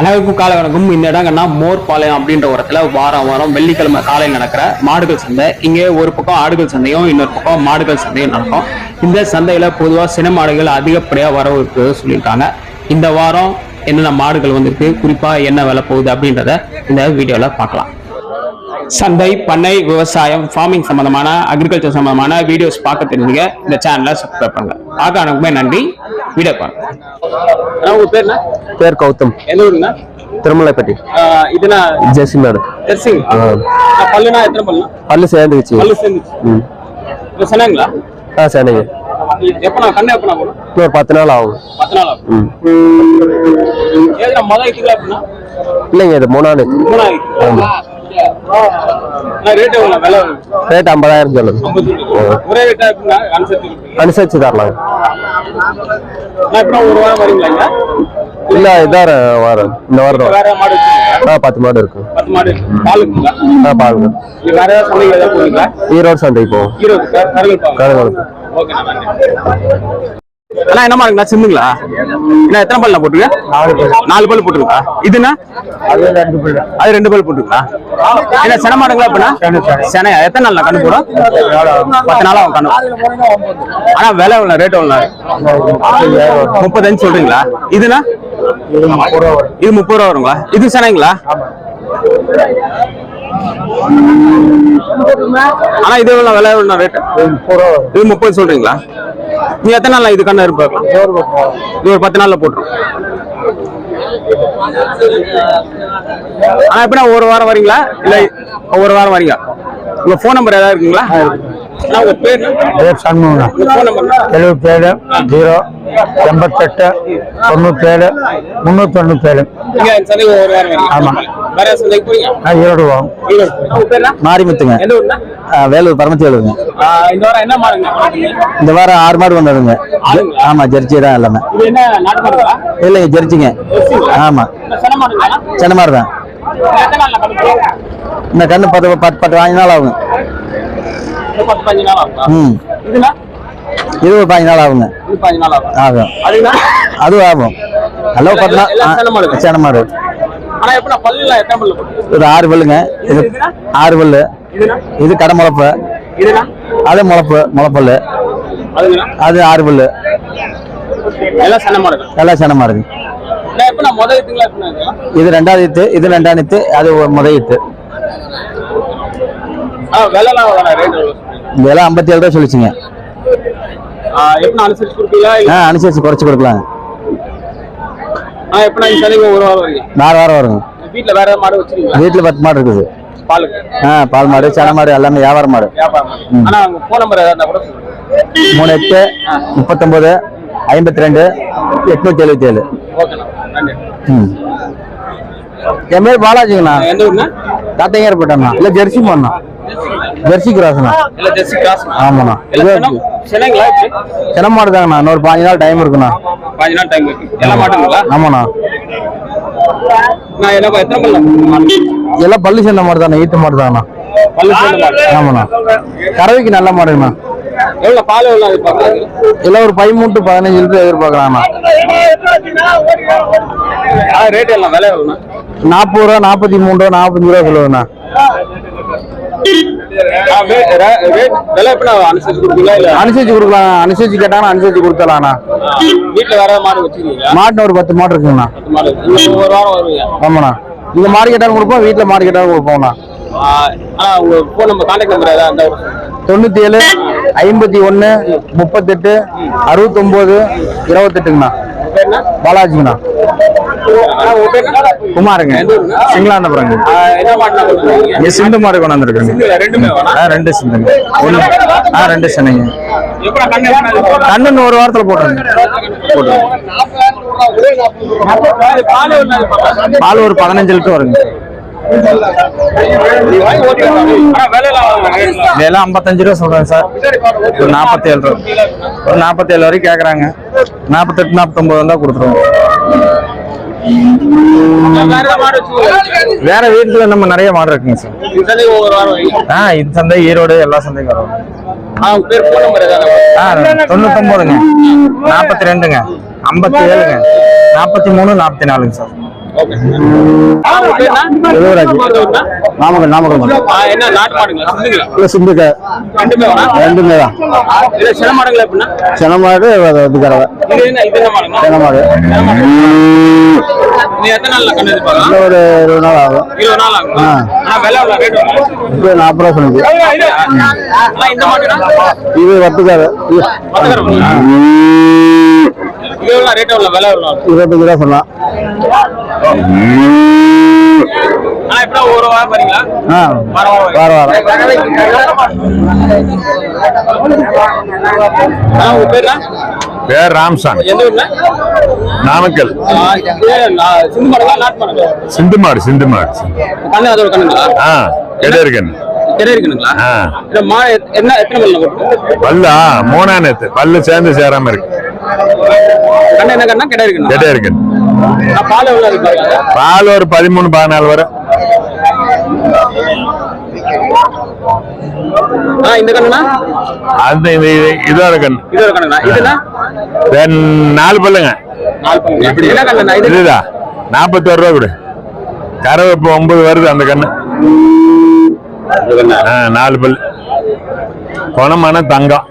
அனைவருக்கும் காலை வணக்கம் இந்த இடங்கன்னா மோர்பாளையம் அப்படின்ற இடத்துல வாரம் வாரம் வெள்ளிக்கிழமை காலையில் நடக்கிற மாடுகள் சந்தை. இங்கே ஒரு பக்கம் ஆடுகள் சந்தையும் இன்னொரு பக்கம் மாடுகள் சந்தையும் நடக்கும். இந்த சந்தையில பொதுவாக சினமாடுகள் அதிகப்படியாக வரவு இருக்கிறது சொல்லியிருக்காங்க. இந்த வாரம் என்னென்ன மாடுகள் வந்திருக்கு குறிப்பாக என்ன விலை போகுது அப்படின்றத இந்த வீடியோவில் பார்க்கலாம். சந்தை பண்ணை விவசாயம் ஃபார்மிங் சம்பந்தமான அக்ரிகல்ச்சர் சம்பந்தமான வீடியோஸ் பார்க்க தெரிஞ்சுங்க. இந்த சேனலை சப்ஸ்கிரைப் பண்ணுங்க. பார்க்க அனுப்புமே நன்றி. வீடியோ பாருங்க. உங்க பேர் என்ன பேர் கௌதம். எந்த ஊருங்க திருமலைப்பட்டி. இதுனா ஜெர்சி மாடு. ஜெர்சிங். பல்லுனா எத்தனை பல்லு பல்லு சேர்ந்துக்குச்சு பல்லு சேர்ந்துச்சு சொன்னாங்களா? ஆ சரிங்க எப்போ நான் கண்ணு எப்போ நான் போகணும் இன்னொரு பத்து நாள் ஆகும். பத்து நாள்? ஆகும் ஏதுனா மொதல் இதுல அப்படின்னா இல்லைங்க இது மூணாவது நான் ரேட் ஐம்பதாயிரம் சொல்லுது அனுசரிச்சு தரலாம் இல்ல இதான் வாரம் இந்த வாரம்? ஆ பத்து மாடு ஆ பாருங்க போவீங்களா ஈரோடு சந்தை போவோம். கருங்கல் அண்ணா என்ன மாடுங்கண்ணா சிந்துங்களா என்ன எத்தனை பல்ல போட்டுருக்க? நாலு பல். போட்டுருக்கா? இதுனா அது ரெண்டு பல். போட்டுருக்கா? என்ன சென மாடுங்களா அப்படின்னா செனையா எத்தனை நாள் கண்ணு போடும்? பத்து நாளா கண்ணு. ஆனா விலை எவ்வளோ ரேட் எவ்வளோ முப்பத்தஞ்சு சொல்றீங்களா? இதுனா இது முப்பது ரூபா வருங்களா? இது செனைங்களா? ஆனா இது எவ்வளவு விலை எவ்வளோ ரேட் இது முப்பது சொல்றீங்களா? நீ எத்தனை நாள் இது கண்ணா இருப்பா இது ஒரு பத்து நாள்ல போட்டுரும். ஆனா எப்படின்னா ஒரு வாரம் வரீங்களா? இல்ல ஒரு வாரம் வரீங்க உங்க ஃபோன் நம்பர் ஏதாவது இருக்குங்களா? பேர் எழுபத்தேழு ஜீரோ எண்பத்தெட்டு தொண்ணூத்தேழு முந்நூற்றி தொண்ணூத்தேழு நீங்க இந்த சந்தைக்கு ஒரு வாரம் வரீங்க. ஆமா. வேற சந்தைக்கு போறீங்க? நான் ஈரோடு போவோம்? மாரிமுத்துங்க. வேலூர் பரமத்தி வேலூருங்க இந்த வாரம் ஆறு மாடு வந்ததுங்க? ஆமா ஜெர்சி தான் எல்லாமே. இல்லைங்க ஜெர்சிங்க. ஆமா. சின்ன மாடு தான். இந்த கண்ணு பத்து பத்து பத்து நாள் ஆகுங்க. பத்து பதினஞ்சு நாள் ஆகுங்களா ம். இதுனா? இது ஒரு பாஞ்சு நாள் ஆகுங்க. பதினஞ்சு நாள் ஆகும் ஆகும். அதுனா? அதுவும் ஆகும். நல்ல பத்து நாள் எல்லாம் சின்ன மாடு. ஆ, சின்ன மாடு. ஆனா எப்ப நான் பல்லுல எத்தனை பல்லு ஒரு ஆறு பல்லுங்க. இது ஆறு பல்லு. இது கடை முளப்பு. அது முளப்பு முளப்பல்லு. அதுனா? அது ஆறு பல்லு. எல்லாம் சன்ன மாடுகள் எல்லாம்? இது ரெண்டாவது இது ரெண்டாவது அது முதல் இதெல்லாம் ஐம்பத்தி ஏழு ரூபா சொல்லிச்சுங்க. ஆ அனுசரிச்சு குறைச்சு கொடுக்கலாம் நாலு வாரம் வருங்க. வீட்டுல வேற மாடு வீட்டில் பத்து மாடு இருக்குது. ஆ பால் மாடு சன மாடு எல்லாமே வியாபார மாடு. மூணு எட்டு முப்பத்தொம்போது ஐம்பத்தி ரெண்டு எட்நூத்தி எழுபத்தி ஏழு. ம். என் பேர் பாலாஜிங்கண்ணா. எந்த ஊர்னா தாத்தையார் போட்டோம்ண்ணா இல்லை ஜெர்சி பண்ணா ஜெர்சி கிராஸ்ண்ணா. இல்ல ஜெர்சி கிராஸ் ஆமாண்ணா. சென்னைங்களா இப்படி சின மாடு தாங்கண்ணா இன்னொரு பாஞ்சு நாள் டைம் இருக்குண்ணா. பாஞ்சு நாள் டைம் இருக்கு. எல்லா மாட்டுங்களா? ஆமாண்ணா. எல்லாம் பள்ளி சேர்ந்த மாடு தானே ஈட்டு மாடு. தாங்கண்ணா ஆமாண்ணா. கறவைக்கு நல்ல மாடுங்கண்ணா. எவ்வளவு பால் எவ்வளவு எல்லாம் ஒரு பதிமூணு to பதினஞ்சு லிட்டர் எதிர்பார்க்கலாம்ண்ணா. ஆ ரேட் எல்லாம் விலை எவ்வளோண்ணா நாற்பது ரூபா நாற்பத்தி மூணு ரூபா நாற்பத்தஞ்சு ரூபா சொல்லுவேண்ணா. அனுசரிச்சு கொடுக்கலாம் அனுசரிச்சு கேட்டாங்கன்னா அனுசரிச்சு கொடுத்தலாம்ண்ணா வீட்டுல வேற மாடு வச்சிருக்கீங்களா? மாட்டுல ஒரு பத்து மாடு இருக்குங்கண்ணா. ஒரு வாரம் வருவீங்க ஆமாண்ணா. இங்க மாடு கேட்டாலும் கொடுப்போம் வீட்டுல மாடு கேட்டாலும் கொடுப்போம்ண்ணா. உங்க போன் நம்பர் கான்டாக்ட் நம்பர் ஏதாவது தொண்ணூத்தி ஏழு ஐம்பத்தி ஒன்று முப்பத்தெட்டு அறுபத்தொம்போது இருபத்தெட்டுங்கண்ணா. பாலாஜிங்கண்ணா. குமாருங்க. எந்த சிங்களாண்டபுரங்க ஆ, சிந்து மாடு கொண்டாந்துருக்குங்க. ஆ ரெண்டு சிந்துங்க. ஒன்று ஆ ரெண்டு சின்னைங்க. கண்ணுன்னு ஒரு வாரத்தில் போட்டுருங்க. போட்டுருங்க. பால் ஒரு பதினஞ்சு லிட்டர் வருங்க. விலை இதெல்லாம் ஐம்பத்தஞ்சு ரூபா சொல்றேன் சார். ஒரு நாற்பத்தி ஏழு ரூபா. ஒரு நாற்பத்தி ஏழு வரைக்கும் கேக்குறாங்க. நாற்பத்தெட்டு நாற்பத்தொம்பது வந்தா கொடுத்துருவோம். வேற வீட்டுல நம்ம நிறைய மாடு இருக்குங்க சார். ஆ இந்த சந்தை ஈரோடு எல்லா சந்தையும் வரும். ஆ, தொண்ணூத்தொன்பதுங்க நாற்பத்தி ரெண்டுங்க. ஐம்பத்தி ஏழுங்க நாற்பத்தி மூணு நாற்பத்தி நாலுங்க சார். நாமக்கல் நாமக்கல் என்ன நாட்டு மாடுங்களா சிந்துக்க. ரெண்டுமே ரெண்டுமே தான் இல்ல சில மாடுங்களா எப்படின்னா? சென மாடு வந்து கறவை. இது ஒரு இருபது நாள் ஆகும். இருபது நாள் ஆகும். நாற்பது ரூபா இது? வத்துக்காரு இருபத்தஞ்சு ரூபா சொல்லலாம் பேர் ராம்சான் நாமக்கல். சிந்து மாடு சிந்து மாடு. இந்த மா என்ன பல்லா மூணா நேத்து. பல்லு சேர்ந்து சேராம இருக்கு. கண்ணு என்ன கண்ணா? பால் எவ்வளவு இருக்கு பால் ஒரு பதிமூணு பதினாலு வரும் இந்த கண்ணுனா அந்த இது இது- இதோட கண் இது ஒரு கண்ணுங்களா இதுனா ரெண்டு நாலு பல்லுங்க. நாலு பல்லு எப்படி? என்ன கண்ணுண்ணா இது? இதுதான் நாற்பத்தோரு ரூபா கொடு. கறவை இப்போ ஒன்பது வருது அந்த கண்ணு. நாலு பல்லு. குணமான தங்கம்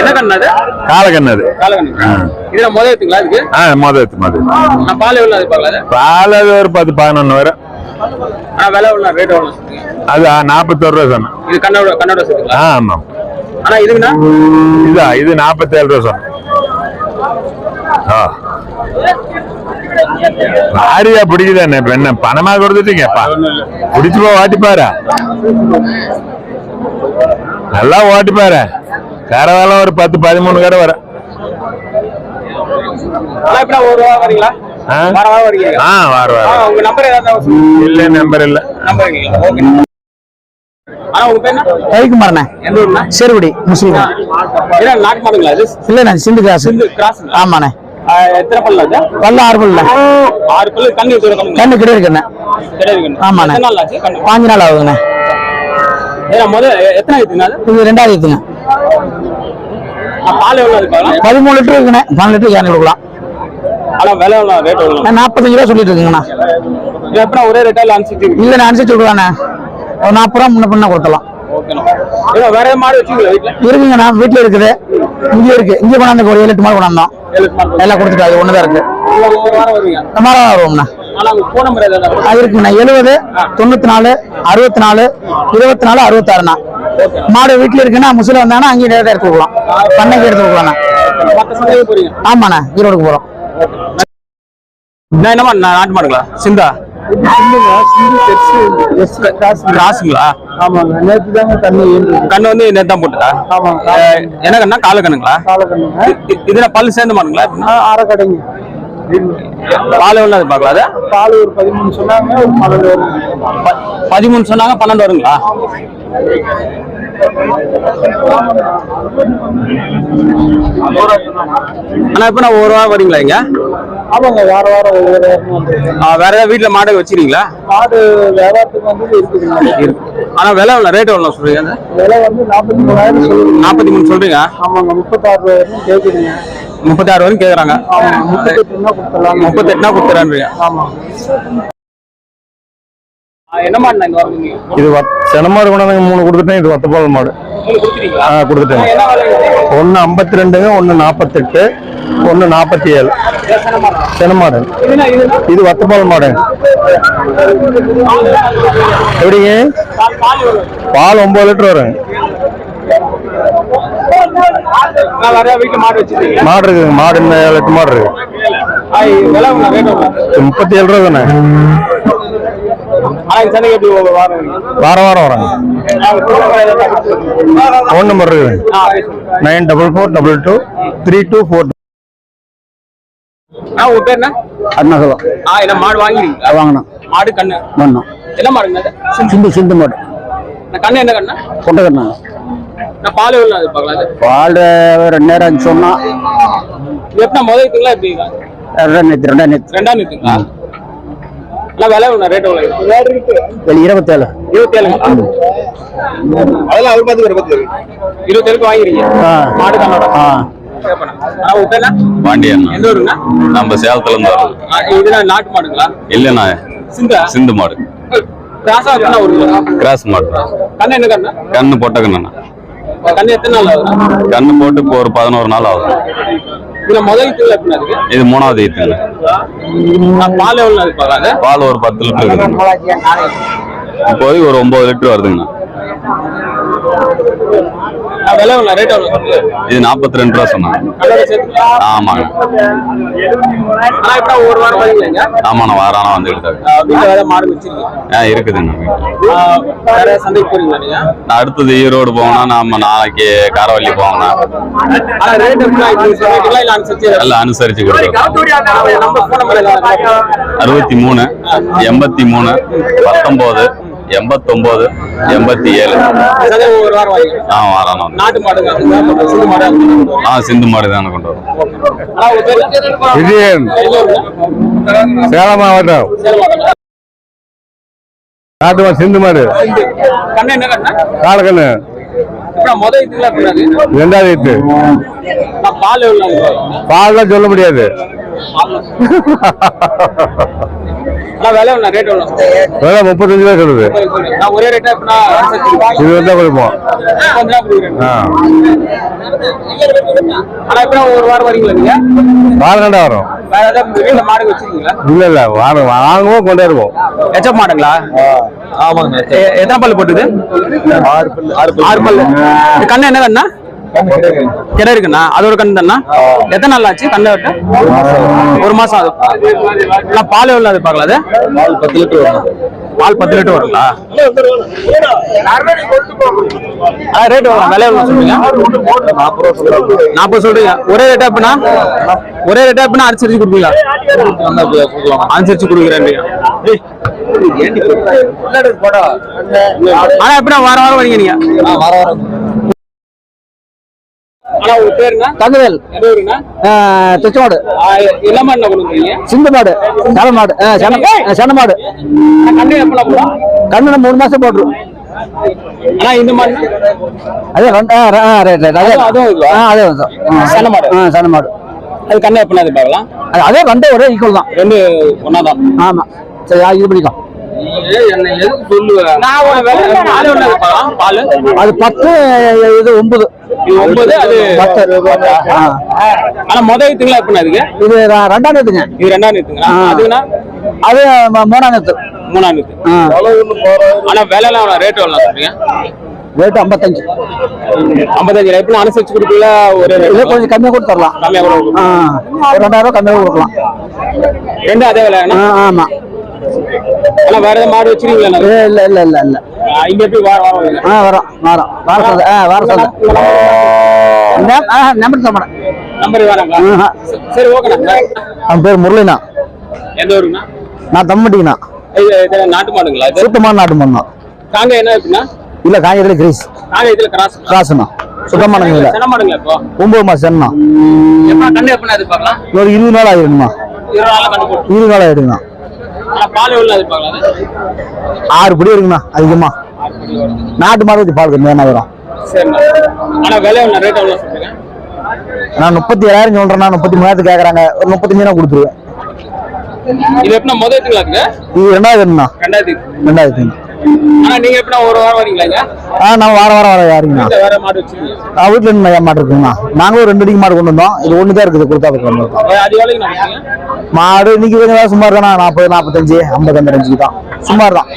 என்ன அது? கால கண்ணு அது. கால கண்ணு. இதுல முதல் எடுத்துங்களா இதுக்கு ஆ மொதல் எடுத்து மொதல் நான் பால் எவ்வளவு அது பார்க்கல பால் அது ஒரு பத்து பதினொன்று வரும். விலை எவ்வளவு? ரேட் சொல்றீங்க? அது நாற்பத்தோரு ரூபா சொன்னேன். இது கண்ணோட கண்ணோட ஆ ஆமாம். ஆனா இதுக்குண்ணா இதா இது நாற்பத்தேழு ரூபா சொன்னேன். ஆ. வாரியா பிடிக்குதானே இப்ப என்ன பணமா கொடுத்துட்டீங்கப்பா பிடிச்சு போ ஓட்டி பாரு. நல்லா ஓட்டி பாரு. கரவாலம் ஒரு பத்து பதிமூணு கடை வர. இல்ல நம்பர் இல்ல. சேருபடி முஸ்லீம். இல்லைண்ணே சிந்து கிராஸ். ஆமாண்ணே. எத்தனை பல்லு அது? பல்ல ஆறு பல்ல ஆறு பல்லு. கண்ணு கண்ணு? கண்ணு கிட்ட இருக்குண்ணே ஆமாண்ணே. பாஞ்சு நாள் ஆகுதுண்ணே. இது ரெண்டாவது இருக்கு பதிமூணு லிட்டர் இருக்குண்ணே. பன்னெண்டு லிட்டர் கேன் கொடுக்கலாம். நாற்பத்தஞ்சு ரூபா சொல்லிட்டு இருக்குங்கண்ணா. எப்படா ஒரே ரேட்டா இல்ல அனுப்பிச்சு இல்லை கொடுக்கலாண்ணே ஒரு நாற்பது ரூபா முன்ன பண்ண கொடுத்தலாம் வேற வீட்டுல இருக்குங்கண்ணா வீட்டில் இருக்குது. இங்கே இருக்கு. இங்கே கொண்டாந்து ஒரு ஏழு எட்டு மாடு கொண்டாந்தோம். எல்லாம் கொடுத்துட்டாங்க இருக்கு. மாதிரி தான் வருவோம்ண்ணா. இருக்குண்ணா எழுபது தொண்ணூத்தி நாலு அறுபத்தி நாலு இருபத்தி நாலு அறுபத்தாறுண்ணா மாடு வீட்டில் இருக்குன்னா முசில வந்தாங்கன்னா அங்கேயும் நேரத்தை எடுத்து கொடுக்கலாம் பண்ணைக்கு எடுத்து போறீங்க? ஆமாண்ணா ஈரோடுக்கு போகிறோம் நான் என்னமா நான் நாட்டு மாடுங்களா? சிந்தா. கிராஸுங்களா ஆமாங்க நேற்று தாங்க தண்ணி கண்ணு வந்து நேத்து தான் போட்டுதா? ஆமாங்க என்ன கண்ணா? கால கண்ணுங்களா காலக்கண்ணுங்க. இ- இதுல பல்லு சேர்ந்து மாடுங்களா? அரை கடைங்க பால் எவ்வளவு அது பார்க்கல அது. பால் ஒரு பதிமூணு சொன்னாங்க பன்னெண்டு வரும். பதிமூணு சொன்னாங்க பன்னெண்டு வருங்களா? ஆனா இப்ப நான் ஒரு வாரம் வரீங்களா இங்க? ஆமாங்க வார வாரம் ஒவ்வொரு வேற ஏதாவது வீட்டுல மாடு வச்சிருக்கீங்களா? மாடு வியாபாரத்துக்கு வந்து இருக்குதுங்க. ஆனா விலை எவ்வளவு ரேட் எவ்வளவு சொல்றீங்க அது? விலை வந்து நாற்பத்தி மூணாயிரம் நாற்பத்தி மூணு சொல்றீங்க? ஆமாங்க முப்பத்தாறு ரூபாயிரம் கேட்குறீங்க முப்பத்தி ஆறு வரைக்கும் கேக்குறாங்க. ஆமாங்க முப்பத்தெட்டுனா கொடுத்துறேன்றீங்க இது செனமாடு கொண்டாந்து மூணு கொடுத்துட்டேன். இது வத்தப்பால் மாடு. ஆ கொடுத்துட்டேன். ஒன்று ஐம்பத்தி ரெண்டுங்க ஒன்று நாற்பத்தெட்டு ஒன்று நாற்பத்தி ஏழு செனமாடு இது வத்தப்பால் மாடு. எப்படிங்க? பால் ஒன்பது லிட்டர் வரும் நான் வேற ஏதாவது வீட்டுல மாடு வச்சிருக்கீங்க மாடு இருக்குங்க மாடு ஏழு எட்டு மாடு இருக்கு. முப்பத்தி ஏழு ரூபா தானே? வாரம்? வரீங்க வாரம் வாரம். வராங்க. ஃபோன் நம்பர் சொல்லுங்க. Nine double four double two three two four ஆ, உங்க பேர் என்ன? அருணாசலம் ஆ என்ன மாடு வாங்கிருக்கீங்களா வாங்கினோம். மாடு கண்ணு. பண்ணோம் என்ன மாடுங்க? சிந்து சிந்து மாடு. கண்ணு என்ன கண்ணா? கொண்டை கண்ணா. பால் எவ்வளவு அது பார்க்கலாம்? பால் ரெண்டாயிரம் சொன்னா. இது எப்படி முதல் இருக்குங்களா எப்படி ரெண்டாம் இருக்குங்களா நான் விலை ரேட் எவ்வளவு? இருபத்தேழு. இருபத்தி ஏழுங்க அதெல்லாம் அவர் பார்த்து இருபத்தி ஏழு இருபத்தி ஏழுக்கு வாங்கிருக்கீங்க ஆ. மாடு ஆ? பாண்டியன் நம்ம சேலத்துல இருந்து வரோம் நாட்டு மாடுங்களா? இல்லண்ணா சிந்தா சிந்து மாடு. கிராஸா மாடு. கண்ணு என்ன கண்ணா? கண்ணு போட்ட கண்ணுண்ணா கண்ணு எத்தனை நாள் ஆகுது? கண்ணு போட்டு இப்போ ஒரு பதினோரு நாள் ஆகுது. இதுல முதல் எப்படி இருக்கு? இது மூணாவது ஈத்துங்க பால் எவ்வளவு நாள் பார்க்கலாங்க பால் ஒரு பத்து லிட்டர் இருக்குதுங்க இப்போதைக்கு ஒரு ஒன்பது லிட்டர் வருதுங்கண்ணா இது நாற்பத்தி ரெண்டு ரூபா சொன்னாங்க. ஆமாங்க. ஆமாண்ணா வாரானா வச்சிருக்கீங்க ஆ இருக்குதுங்க. அடுத்தது ஈரோடு போகணும்னா நம்ம நாளைக்கு காரவள்ளி போகணும் எல்லாம் அனுசரிச்சு கொடுக்குறோம் அறுபத்தி மூணு எண்பத்தி மூணு பத்தொம்போது எண்பத்தொம்போது எண்பத்தி ஏழு ஆ வாரானா நாட்டு மாடுங்க சிந்து மாடு ஆ சிந்து மாடு தானே கொண்டு வரோம் விஜயன்? சேலம் மாவட்டம். நாட்டு மாடு சிந்து மாடு கண்ணு என்ன கண்ணா காலக்கண்ணு இப்ப முதல் இதுல கூடாது ரெண்டாவது பால்? பால்லாம் சொல்ல முடியாது விலை முப்பத்தஞ்சு ரூபா சொல்லுது. இது வந்தா கொடுப்போம். ஒரு வாரம் வரும். இல்ல இல்ல வாங்க வாங்குவோம் கொண்டு வருவோம் எச்சப் மாடுங்களா ஆமாங்க. எத்தனை பல்லு போட்டுது? ஆறு பல்லு. ஆறு பல்லு. இந்த கண்ணு என்ன கண்ணா? கிட இருக்குண்ணா? அது ஒரு கண்ணு தானா எத்தனை நாள் ஆச்சு கண்ணை விட்டு? ஒரு மாசம் நான் பால் எவ்வளவு அது பார்க்கல அது பத்து லிட்டர் வரும். பால் பத்து லிட்டர் வருங்களா? ஆ ரேட் எவ்வளோ விலை எவ்வளோ சொல்றீங்க? நாற்பது சொல்றீங்க. ஒரே ரேட்டா எப்படின்னா ஒரே ரேட்டா எப்படின்னா அனுசரிச்சு கொடுப்பீங்களா? அனுசரிச்சு கொடுக்குறேன் ஆனா எப்படின்னா வாரம் வாரம் வரீங்க நீங்க? உங்க பேருங்க தங்கவேல். வந்தீங்க சிந்து மாடு சேலம் மாடு சென- மாடு கண்ணு மூணு மாசம் போட்டுரும் இந்த மாடு அதே ரெண்டு ரைட் ரைட் அதே அதுவும் அதே வந்து சென மாடு. ஆ சென மாடு அது கண்ணு எப்படின்னா அது பார்க்கலாம் அது ரெண்டே ஒரே ஈக்குவல் தான். ரெண்டு ஒன்னாதான் ஆமா. சரி ஆ, இது பண்ணிக்கோ அது பத்து இது ஒன்பது. ஒன்பது அது பத்து. ஆ. ஆனா முதல் திங்களா எப்படின்னா அதுக்கு இது ரெண்டாம் இது ரெண்டாம் நேத்துங்களா ஆ. அதுக்குன்னா அது ம- மூணாம் நேரத்து மூணாம் நேத்து ஆனா விலைலாம் எவ்வளவு ரேட் எவ்வளவு சொல்றீங்க? ரேட்டு ஐம்பத்தஞ்சு. ஐம்பத்தஞ்சு எப்படி அனுசரிச்சு கொடுப்பீங்களா? ஒரு இதே கொஞ்சம் கம்மியாக கூட தரலாம் கம்மியா கூட கொடுப்பீங்க. ஆ. ஒரு ரெண்டாயிரம் ரூபாய் கம்மியாக கொடுக்கலாம். ரெண்டு அதே விலை ஆ ஆமா. ஆனா வேற ஏதாவது மாடு வச்சிருக்கீங்களா இல்ல இல்ல இல்ல இல்ல. இங்க எப்படி வார வாரம்? ஆ வரோம் வரோம். வார சந்தை ஆ வார ஆ நம்பர் மேடம் நம்பர். சரி ஓகேண்ணா. அவன் பேர் முரளிண்ணா. எந்த ஊருங்கண்ணா? நான் தம்மட்டிங்கண்ணா நாட்டு மாடுங்களா சுத்தமான நாட்டு தான். காங்க என்ன எப்படின்னா இல்ல காய்கறி கிரீஸ். காங்க இதுல கிராஸ். கிராஸ்ண்ணா. சுத்தமான இல்லை. சென்ன மாடுங்களா இப்போ? ஒன்பது மாசம் சென்னா எப்ப கண்ணு எப்படின்னா இது பார்க்கலாம் ஒரு இருபது நாள் ஆகிடுமா இருபது நாள் ஆகிடுங்கண்ணா ஆனா பால் எவ்வளவு ஆறு படி இருக்குண்ணா அதிகமா. நாட்டு மாடு வச்சு பால் கம்மியாக வரும். நான் முப்பத்தி ஏழாயிரம் சொல்றேன்னா முப்பத்தி மூணாயிரத்து கேட்கறாங்க ஒரு முப்பத்தி மூணா கொடுத்துருவேன். இது எப்படின்னா முதல் இது ரெண்டாயிரத்தி ரெண்டாயிரத்து ஆனா நீங்க எப்படின்னா ஒரு வாரம் ஆ நான் வாரம் வாரம் வர யாருங்கண்ணா? இல்ல வேற மாடு வச்சிருக்கீங்க. வீட்டுல இருந்து மாடு இருக்குங்கண்ணா. நாங்களும் ரெண்டு அடிக்கு மாடு கொண்டு வந்தோம். இது ஒன்று தான் இருக்குது கொடுத்தா வச்சீங்க மாடு இன்னைக்கு கொஞ்சம் சுமார் தானே? நாற்பது நாற்பத்தஞ்சு ஐம்பது அந்த ரேஞ்சுக்கு தான். சுமார் தான்.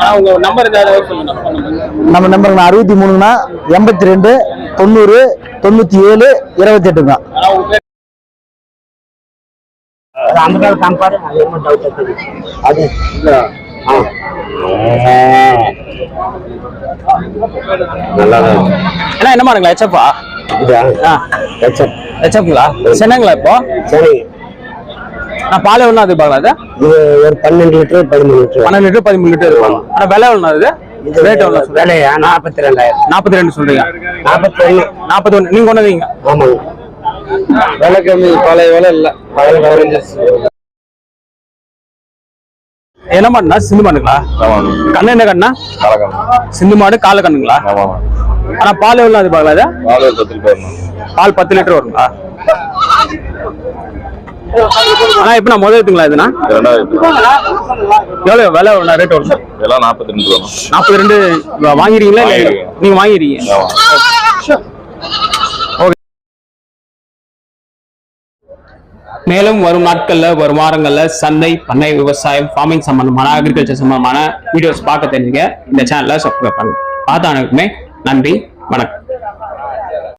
ஆனா உங்க நம்பர் ஏதாவது சொல்லுங்க phone number. நம்ம நம்பருங்கண்ணா அறுபத்தி மூணுங்கண்ணா எண்பத்தி ரெண்டு தொண்ணூறு தொண்ணூத்தி ஏழு இருபத்தி எட்டுங்கண்ணா ஆனா உங்க பேர் அண்ணா என்ன மாடுங்களா? ஹெச்எப்பா ஹெச்எப்ங்களா சென்னங்களா இப்போ? நான் பால் எவ்வளோ அது பார்க்கலாம் அது? இது ஒரு பன்னெண்டு லிட்டர் பதிமூணு லிட்டர். பன்னெண்டு லிட்டர் பதிமூணு லிட்டர் இருக்கும். ஆனா விலை எவ்வளோ அது ரேட் எவ்வளோ விலையா நாற்பத்தி ரெண்டாயிரம் நாற்பத்தி ரெண்டு சொல்றீங்க. நாற்பத்தி ஒன்று நாற்பத்தி ஒன்று நீங்க கொண்டு வந்தீங்க? ஆமாங்க. விலை கம்மி பழைய விலை இல்லை. பழைய பதினஞ்சு என்ன மாடுனா சிந்து மாடுங்களா? கண்ணு என்ன கண்ணா? சிந்து மாடு கால கண்ணுங்களா? ஆனா பால் எவ்வளோ அது பார்க்கலாம் அது? பால் பத்து லிட்டர் வருங்களா? ஆனா இப்ப நான் முதலுங்களா இதுனா? எவ்வளவு விலை ரேட் வரும் இதெல்லாம் நாற்பத்தி ரெண்டு வாங்கிருக்கீங்களா. நீங்க வாங்கிருக்கீங்க மேலும் வரும் நாட்கள்ல வரும் வாரங்கள்ல சந்தை பண்ணை விவசாயம் ஃபார்மிங் சம்பந்தமான அக்ரிகல்ச்சர் சம்பந்தமான வீடியோஸ் பார்க்க தெரிஞ்சுங்க இந்த சேனலை சப்ஸ்கிரைப் பண்ணுங்க. பார்த்த அனைவருக்குமே நன்றி வணக்கம்.